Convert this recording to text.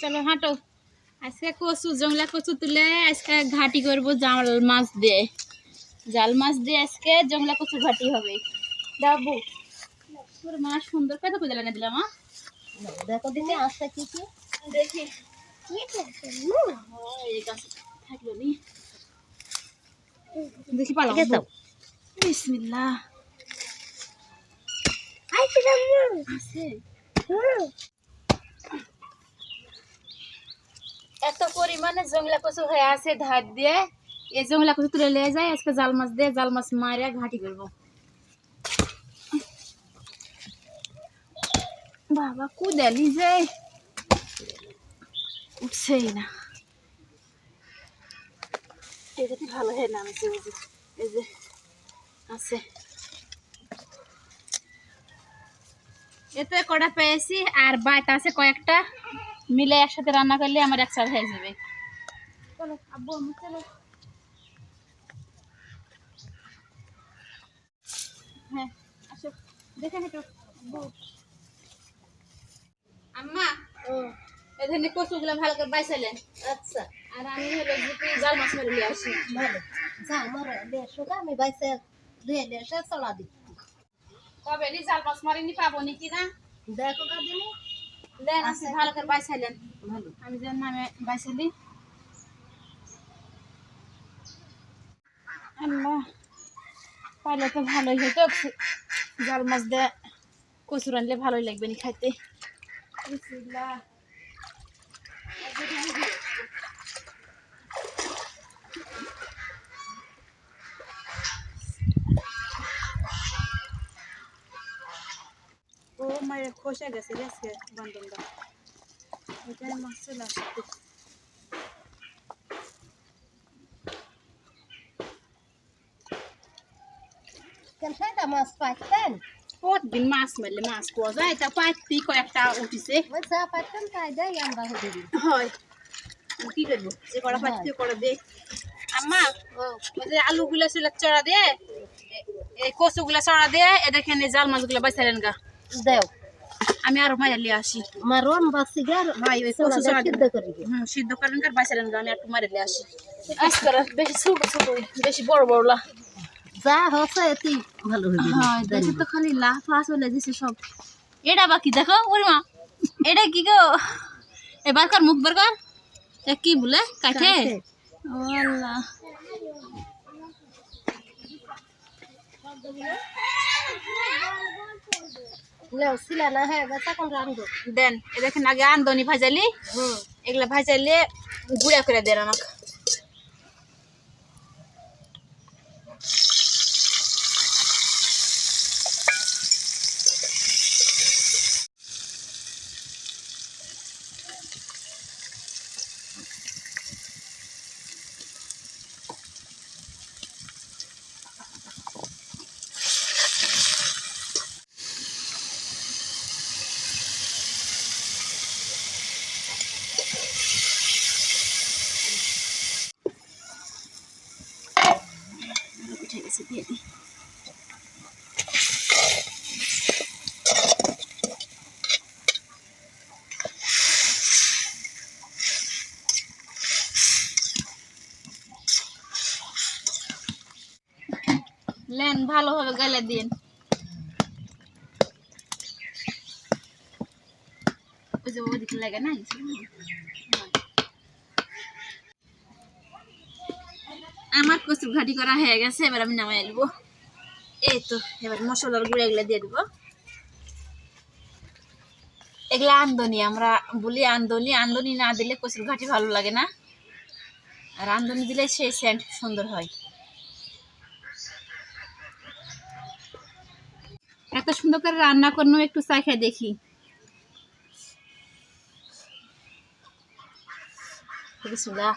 চলো হাঁটো। আজকে কচু জংলা কচু তুলে আজকে ঘাটি করব জাল মাছ দিয়ে। জাল মাছ দিয়ে আজকে জংলা কচু ঘাটি হবে। ডাবু তোর মা সুন্দর কত করে এনে দিলাম দেখো দিদি আসতে কি কি? দেখি। থাকল নি। দেখি পালাম। বিসমিল্লাহ। আছে। এত পরিমাণে জংলা কচু হয়ে আছে, ধার দিয়ে। এই জংলা কচু তুলে নিয়ে যায় আজকে জাল মাছ দিয়ে জাল মাছ মারিয়া ঘাটি করব। বাবা কুদালি যে উঠছেই না। ভালো হয়ে এই যে এই যে, আছে। এতে কটা পেয়েছি, আর বাইট আছে কয়েকটা। মিলে একসাথে রান্না করলে আমার এক একসাথে হয়ে যাবে। চলো আব্বু আমি চলো। হ্যাঁ আসো। দেখে হেঁটো আম্মা? এখানে কচুগুলো ভালো করে আচ্ছা। আর আমি হলো যে জাল মাছ মেরে নিয়ে আসি। ভালো। যা আমার দেড়শো আমি বাইসে দুই দেড়শো চলা দি কবে নি জাল মাছ মারিনি পাবো নি কি না? দেখো কাদিনি। দেন আসি ভালো করে বাইসালেন ভালো। আমি যেন নামে বাইসালি আল্লাহ পাইলে তো ভালোই হতো জাল মাছ দিয়ে কচুর আনলে ভালোই লাগবে নি খাইতে। মায়ের খসে গেছে গেছে বান্ধবটা এখানে মাছ চলে আসছে মাছ পাইতেন প্রতিদিন মাছ মারলে মাছ পাওয়া যায় তা পাইতি কয়েকটা উঠিছে চা পাইতেন তাই দেয় আমরা হতে দিই হয় কি করব যে কটা পাইতে দে আম্মা ওই যে আলুগুলো ছিল চড়া এ- এই কচুগুলো চড়া দিয়ে এ দেখেন এই জাল মাছগুলো বাইসালেন গা দেও আমি আরও মাইয়া লিয়ে আসি। মারন বাসি গার ভাই ওই কচু সিদ্ধ করি হুম সিদ্ধ করেন কার বাইসালেন গা আমি একটু মারে লিয়ে আসি। আজকে বেশি ছোট ছোট বেশি বড় বড় লা। যা হচ্ছে এটি ভালো হবে হ্যাঁ দেখে তো খালি লাফ লাফ চলে দিছে সব। এটা বাকি দেখো ওরে মা এটা কি গো? এবার কর মুখ বার কর। এ কি বলে? কাঠে। ও আল্লাহ। দেন এ দেখেন আগে আন্দনি ভাজালি হুম। এগুলা ভাজালে গুড়া করে দেন আমাকে। উঠে গেছে দিয়ে দিই লেন ভালোভাবে গেলে দিন ওই যে ওদিকে লাগে না আমার কচুর ঘাটি করা হয়ে গেছে, এবার আমি নামাই নেব এই তো, এবার মশলার গুঁড়ো এগুলো দিয়ে দেবো। এগুলো আন্দনি আমরা বলি আন্দনি আন্দনি না দিলে কচুর ঘাটি ভালো লাগে না। আর আন্দনি দিলে সেই সেন্ট সুন্দর হয়। এত সুন্দর করে রান্না করলেও একটু চা খেয়ে দেখি। বিসমিল্লাহ।